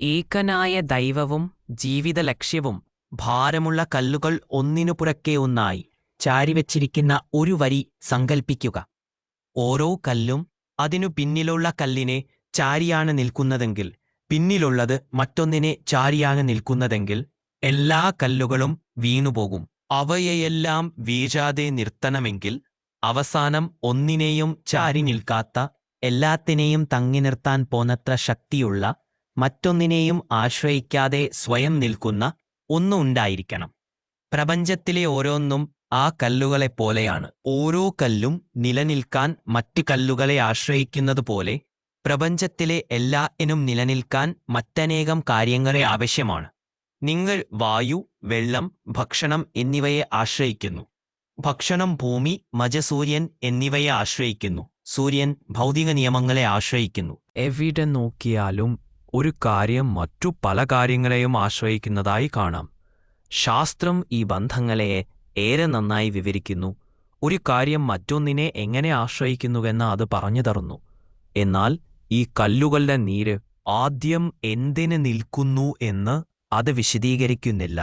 ഏകനായ ദൈവവും ജീവിത ലക്ഷ്യവും ഭാരമുള്ള കല്ലുകൾ ഒന്നിനു പുറക്കെ ഒന്നായി ചാരിവച്ചിരിക്കുന്ന ഒരു വരി സങ്കൽപ്പിക്കുക. ഓരോ കല്ലും അതിനു പിന്നിലുള്ള കല്ലിനെ ചാരിയാണ് നിൽക്കുന്നതെങ്കിൽ പിന്നിലുള്ളത് മറ്റൊന്നിനെ ചാരിയാണ് നിൽക്കുന്നതെങ്കിൽ എല്ലാ കല്ലുകളും വീണുപോകും. അവയെയെല്ലാം വീഴാതെ നിർത്തണമെങ്കിൽ അവസാനം ഒന്നിനെയും ചാരി നിൽക്കാത്ത എല്ലാത്തിനെയും തങ്ങി നിർത്താൻ പോന്നത്ര ശക്തിയുള്ള മറ്റൊന്നിനെയും ആശ്രയിക്കാതെ സ്വയം നിൽക്കുന്ന ഒന്നുണ്ടായിരിക്കണം പ്രപഞ്ചത്തിലെ ഓരോന്നും ആ കല്ലുകളെപ്പോലെയാണ് ഓരോ കല്ലും നിലനിൽക്കാൻ മറ്റ് കല്ലുകളെ ആശ്രയിക്കുന്നതുപോലെ പ്രപഞ്ചത്തിലെ എല്ലാ ഇനും നിലനിൽക്കാൻ മറ്റനേകം കാര്യങ്ങളെ ആവശ്യമാണ്. നിങ്ങൾ വായു വെള്ളം ഭക്ഷണം എന്നിവയെ ആശ്രയിക്കുന്നു. ഭക്ഷണം ഭൂമി മജസൂര്യൻ എന്നിവയെ ആശ്രയിക്കുന്നു. സൂര്യൻ ഭൗതിക നിയമങ്ങളെ ആശ്രയിക്കുന്നു. എവിടെ നോക്കിയാലും ഒരു കാര്യം മറ്റു പല കാര്യങ്ങളെയും ആശ്രയിക്കുന്നതായി കാണാം. ശാസ്ത്രം ഈ ബന്ധങ്ങളെ ഏറെ നന്നായി വിവരിക്കുന്നു. ഒരു കാര്യം മറ്റൊന്നിനെ എങ്ങനെ ആശ്രയിക്കുന്നുവെന്ന് അത് പറഞ്ഞു തറുന്നു എന്നാൽ ഈ കല്ലുകളുടെ നീര് ആദ്യം എന്തിന് നിൽക്കുന്നു എന്ന് അത് വിശദീകരിക്കുന്നില്ല.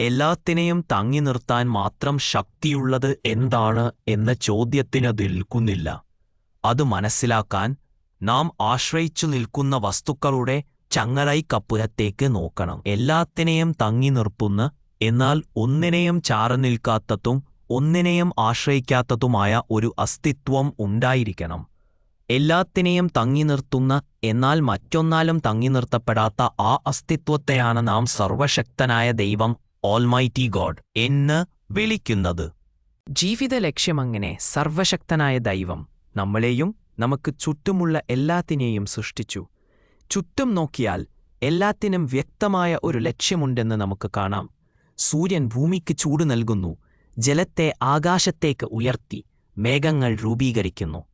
എല്ലാത്തിനെയും തങ്ങി നിർത്താൻ മാത്രം ശക്തിയുള്ളത് എന്താണ് എന്ന ചോദ്യത്തിന് നിൽക്കുന്നില്ല. അത് മനസ്സിലാക്കാൻ നാം ആശ്രയിച്ചു നിൽക്കുന്ന വസ്തുക്കളുടെ ചങ്ങലൈക്കപ്പുറത്തേക്ക് നോക്കണം. എല്ലാത്തിനെയും തങ്ങി നിർത്തുന്ന എന്നാൽ ഒന്നിനെയും ചാറു നിൽക്കാത്തതും ഒന്നിനെയും ആശ്രയിക്കാത്തതുമായ ഒരു അസ്തിത്വം ഉണ്ടായിരിക്കണം. എല്ലാത്തിനെയും തങ്ങി നിർത്തുന്ന എന്നാൽ മറ്റൊന്നാലും തങ്ങി നിർത്തപ്പെടാത്ത ആ അസ്തിത്വത്തെയാണ് നാം സർവശക്തനായ ദൈവം ഓൾമൈറ്റി ഗോഡ് എന്ന് വിളിക്കുന്നത്. ജീവിത ലക്ഷ്യമങ്ങനെ സർവശക്തനായ ദൈവം നമ്മളെയും നമുക്ക് ചുറ്റുമുള്ള എല്ലാത്തിനെയും സൃഷ്ടിച്ചു. ചുറ്റും നോക്കിയാൽ എല്ലാത്തിനും വ്യക്തമായ ഒരു ലക്ഷ്യമുണ്ടെന്ന് നമുക്ക് കാണാം. സൂര്യൻ ഭൂമിക്ക് ചൂട് നൽകുന്നു. ജലത്തെ ആകാശത്തേക്ക് ഉയർത്തി. മേഘങ്ങൾ രൂപീകരിക്കുന്നു.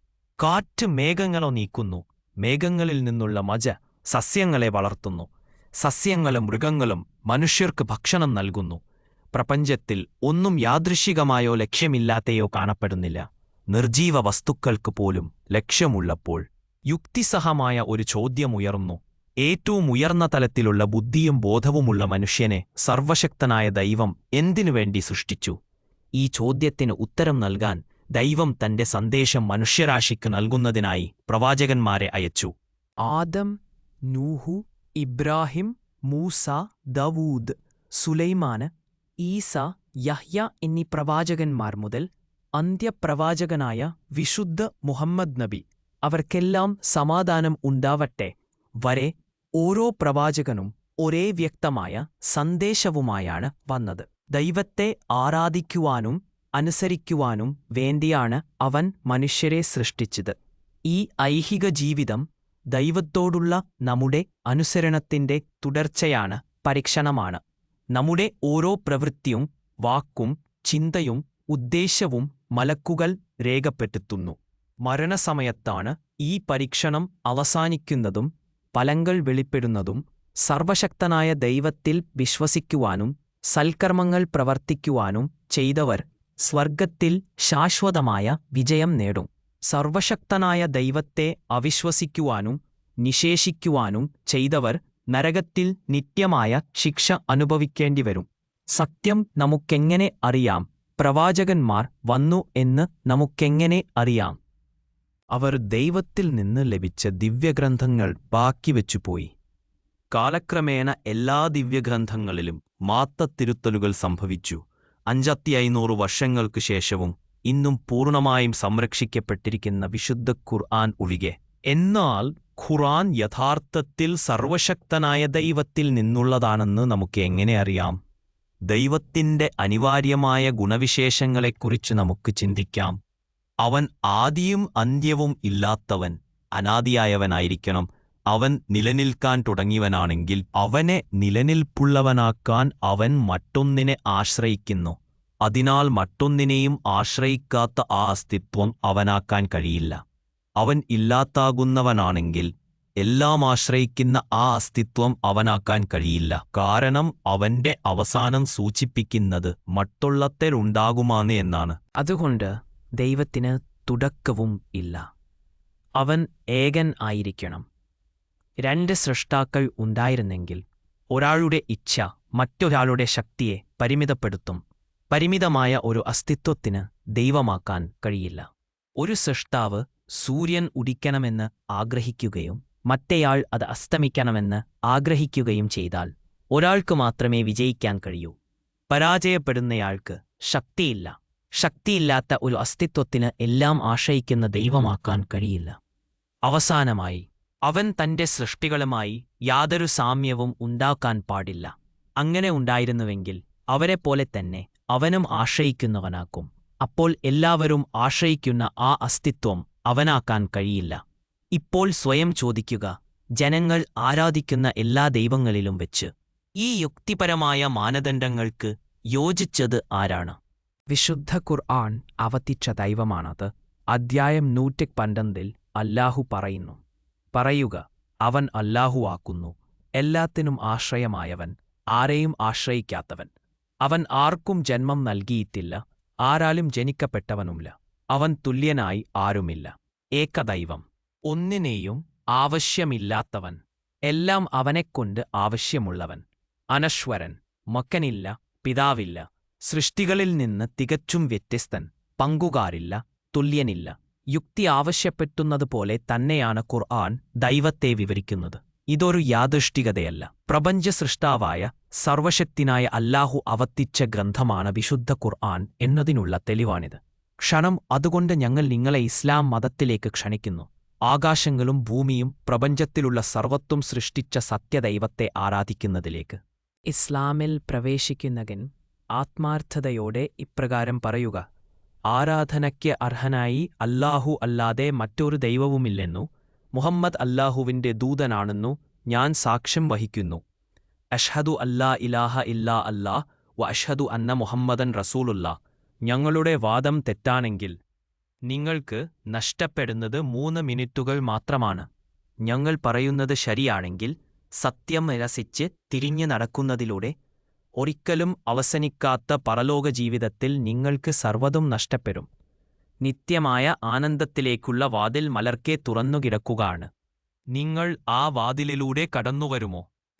കാറ്റ് മേഘങ്ങളോ നീക്കുന്നു. മേഘങ്ങളിൽ നിന്നുള്ള മജ സസ്യങ്ങളെ വളർത്തുന്നു. സസ്യങ്ങളും മൃഗങ്ങളും മനുഷ്യർക്ക് ഭക്ഷണം നൽകുന്നു. പ്രപഞ്ചത്തിൽ ഒന്നും യാദൃശികമായോ ലക്ഷ്യമില്ലാത്തയോ കാണപ്പെടുന്നില്ല. നിർജീവ വസ്തുക്കൾക്ക് പോലും ലക്ഷ്യമുള്ളപ്പോൾ യുക്തിസഹമായ ഒരു ചോദ്യമുയർന്നു. ഏറ്റവും ഉയർന്ന തലത്തിലുള്ള ബുദ്ധിയും ബോധവുമുള്ള മനുഷ്യനെ സർവശക്തനായ ദൈവം എന്തിനുവേണ്ടി സൃഷ്ടിച്ചു? ഈ ചോദ്യത്തിന് ഉത്തരം നൽകാൻ ദൈവം തന്റെ സന്ദേശം മനുഷ്യരാശിക്ക് നൽകുന്നതിനായി പ്രവാചകന്മാരെ അയച്ചു. ആദം നൂഹു ഇബ്രാഹിം മൂസ ദവൂദ് സുലൈമാന് ഈസ യഹ്യ എന്നീ പ്രവാചകന്മാർ മുതൽ അന്ത്യപ്രവാചകനായ വിശുദ്ധ മുഹമ്മദ് നബി. അവർക്കെല്ലാം സമാധാനം ഉണ്ടാവട്ടെ. വരെ ഓരോ പ്രവാചകനും ഒരേ വ്യക്തമായ സന്ദേശവുമായാണ് വന്നത്. ദൈവത്തെ ആരാധിക്കുവാനും അനുസരിക്കുവാനും വേണ്ടിയാണ് അവൻ മനുഷ്യരെ സൃഷ്ടിച്ചത്. ഈ ഐഹിക ജീവിതം ദൈവത്തോടുള്ള നമ്മുടെ അനുസരണത്തിന്റെ തുടർച്ചയാണ് പരീക്ഷണമാണ്. നമ്മുടെ ഓരോ പ്രവൃത്തിയും വാക്കും ചിന്തയും ഉദ്ദേശ്യവും മലക്കുകൾ രേഖപ്പെടുത്തുന്നു. മരണസമയത്താണ് ഈ പരീക്ഷണം അവസാനിക്കുന്നതും ഫലങ്ങൾ വെളിപ്പെടുന്നതും സർവശക്തനായ ദൈവത്തിൽ വിശ്വസിക്കുവാനും സൽക്കർമ്മങ്ങൾ പ്രവർത്തിക്കുവാനും ചെയ്തവർ സ്വർഗത്തിൽ ശാശ്വതമായ വിജയം നേടും. സർവശക്തനായ ദൈവത്തെ അവിശ്വസിക്കുവാനും നിഷേഷിക്കുവാനും ചെയ്തവർ നരകത്തിൽ നിത്യമായ ശിക്ഷ അനുഭവിക്കേണ്ടിവരും. സത്യം നമുക്കെങ്ങനെ അറിയാം? പ്രവാചകന്മാർ വന്നു എന്ന് നമുക്കെങ്ങനെ അറിയാം? അവർ ദൈവത്തിൽ നിന്ന് ലഭിച്ച ദിവ്യഗ്രന്ഥങ്ങൾ ബാക്കിവെച്ചുപോയി കാലക്രമേണ എല്ലാ ദിവ്യഗ്രന്ഥങ്ങളിലും മാത്തത്തിരുത്തലുകൾ സംഭവിച്ചു. അഞ്ചത്തി അയ്നൂറ് വർഷങ്ങൾക്കു ശേഷവും ഇന്നും പൂർണമായും സംരക്ഷിക്കപ്പെട്ടിരിക്കുന്ന വിശുദ്ധ ഖുർആൻ ഒഴികെ. എന്നാൽ ഖുറാൻ യഥാർത്ഥത്തിൽ സർവശക്തനായ ദൈവത്തിൽ നിന്നുള്ളതാണെന്ന് നമുക്ക് എങ്ങനെ അറിയാം? ദൈവത്തിന്റെ അനിവാര്യമായ ഗുണവിശേഷങ്ങളെക്കുറിച്ച് നമുക്ക് ചിന്തിക്കാം. അവൻ ആദിയും അന്ത്യവും ഇല്ലാത്തവൻ അനാദിയായവനായിരിക്കണം. അവൻ നിലനിൽക്കാൻ തുടങ്ങിയവനാണെങ്കിൽ അവനെ നിലനിൽപ്പുള്ളവനാക്കാൻ അവൻ മറ്റൊന്നിനെ ആശ്രയിക്കുന്നു. അതിനാൽ മറ്റൊന്നിനെയും ആശ്രയിക്കാത്ത ആ അസ്തിത്വം അവനാക്കാൻ കഴിയില്ല. അവൻ ഇല്ലാത്താകുന്നവനാണെങ്കിൽ എല്ലാം ആശ്രയിക്കുന്ന ആ അസ്തിത്വം അവനാക്കാൻ കഴിയില്ല. കാരണം അവന്റെ അവസാനം സൂചിപ്പിക്കുന്നത് മറ്റുള്ളത്തിലുണ്ടാകുമാന്ന് എന്നാണ്. അതുകൊണ്ട് ദൈവത്തിന് തുടക്കവും ഇല്ല. അവൻ ഏകൻ ആയിരിക്കണം. രണ്ട് സൃഷ്ടാക്കൾ ഉണ്ടായിരുന്നെങ്കിൽ ഒരാളുടെ ഇച്ഛ മറ്റൊരാളുടെ ശക്തിയെ പരിമിതപ്പെടുത്തും. പരിമിതമായ ഒരു അസ്തിത്വത്തിന് ദൈവമാക്കാൻ കഴിയില്ല. ഒരു സൃഷ്ടാവ് സൂര്യൻ ഉദിക്കണമെന്ന് ആഗ്രഹിക്കുകയും മറ്റേയാൾ അത് അസ്തമിക്കണമെന്ന് ആഗ്രഹിക്കുകയും ചെയ്താൽ ഒരാൾക്ക് മാത്രമേ വിജയിക്കാൻ കഴിയൂ. പരാജയപ്പെടുന്നയാൾക്ക് ശക്തിയില്ല. ശക്തിയില്ലാത്ത ഒരു അസ്തിത്വത്തിന് എല്ലാം ആശ്രയിക്കുന്ന ദൈവമാക്കാൻ കഴിയില്ല. അവസാനമായി അവൻ തന്റെ സൃഷ്ടികളുമായി യാതൊരു സാമ്യവും ഉണ്ടാക്കാൻ പാടില്ല. അങ്ങനെ ഉണ്ടായിരുന്നുവെങ്കിൽ അവരെപ്പോലെ തന്നെ അവനും ആശ്രയിക്കുന്നവനാക്കും. അപ്പോൾ എല്ലാവരും ആശ്രയിക്കുന്ന ആ അസ്തിത്വം അവനാക്കാൻ കഴിയില്ല. ഇപ്പോൾ സ്വയം ചോദിക്കുക ജനങ്ങൾ ആരാധിക്കുന്ന എല്ലാ ദൈവങ്ങളിലും വെച്ച്. ഈ യുക്തിപരമായ മാനദണ്ഡങ്ങൾക്ക് യോജിച്ചത് ആരാണ്? വിശുദ്ധ ഖുർആൻ അവതിച്ച ദൈവമാണത്. അദ്ധ്യായം നൂറ്റി പന്ത്രണ്ടിൽ അല്ലാഹു പറയുന്നു. പറയുക അവൻ അല്ലാഹു ആക്കുന്നു എല്ലാത്തിനും ആശ്രയമായവൻ ആരെയും ആശ്രയിക്കാത്തവൻ. അവൻ ആർക്കും ജന്മം നൽകിയിട്ടില്ല ആരാലും ജനിക്കപ്പെട്ടവനുമില്ല. അവൻ തുല്യനായി ആരുമില്ല. ഏകദൈവം. ഒന്നിനെയും ആവശ്യമില്ലാത്തവൻ. എല്ലാം അവനെക്കൊണ്ട് ആവശ്യമുള്ളവൻ. അനശ്വരൻ മക്കനില്ല പിതാവില്ല സൃഷ്ടികളിൽ നിന്ന് തികച്ചും വ്യത്യസ്തൻ പങ്കുകാരില്ല തുല്യനില്ല. യുക്തി ആവശ്യപ്പെട്ടുന്നതുപോലെ തന്നെയാണ് ഖുർആൻ ദൈവത്തെ വിവരിക്കുന്നത്. ഇതൊരു യാദൃഷ്ടികതയല്ല. പ്രപഞ്ച സൃഷ്ടാവായ സർവശക്തിനായ അല്ലാഹു അവത്തിച്ച ഗ്രന്ഥമാണ് വിശുദ്ധ ഖുർആൻ എന്നതിനുള്ള തെളിവാണിത്. ക്ഷണം അതുകൊണ്ട് ഞങ്ങൾ നിങ്ങളെ ഇസ്ലാം മതത്തിലേക്ക് ക്ഷണിക്കുന്നു. ആകാശങ്ങളും ഭൂമിയും പ്രപഞ്ചത്തിലുള്ള സർവത്വം സൃഷ്ടിച്ച സത്യദൈവത്തെ ആരാധിക്കുന്നതിലേക്ക്. ഇസ്ലാമിൽ പ്രവേശിക്കുന്നകൻ ആത്മാർത്ഥതയോടെ ഇപ്രകാരം പറയുക ആരാധനയ്ക്ക് അർഹനായി അല്ലാഹു അല്ലാതെ മറ്റൊരു ദൈവവുമില്ലെന്നു മുഹമ്മദ് അല്ലാഹുവിന്റെ ദൂതനാണെന്നു ഞാൻ സാക്ഷ്യം വഹിക്കുന്നു. അഷ്ഹദു അല്ലാ ഇലാഹ ഇല്ലാ അല്ലാ വ അഷ്ഹദു അന്ന മുഹമ്മദൻ റസൂലുള്ള. ഞങ്ങളുടെ വാദം തെറ്റാണെങ്കിൽ നിങ്ങൾക്ക് നഷ്ടപ്പെടുന്നത് മൂന്ന് മിനിറ്റുകൾ മാത്രമാണ്. ഞങ്ങൾ പറയുന്നത് ശരിയാണെങ്കിൽ സത്യം നിരസിച്ച് തിരിഞ്ഞു നടക്കുന്നതിലൂടെ ഒരിക്കലും അവസാനിക്കാത്ത പരലോക ജീവിതത്തിൽ നിങ്ങൾക്ക് സർവതും നഷ്ടപ്പെടും. നിത്യമായ ആനന്ദത്തിലേക്കുള്ള വാതിൽ മലർക്കെ തുറന്നുകിടക്കുകയാണ്. നിങ്ങൾ ആ വാതിലിലൂടെ കടന്നുവരുമോ?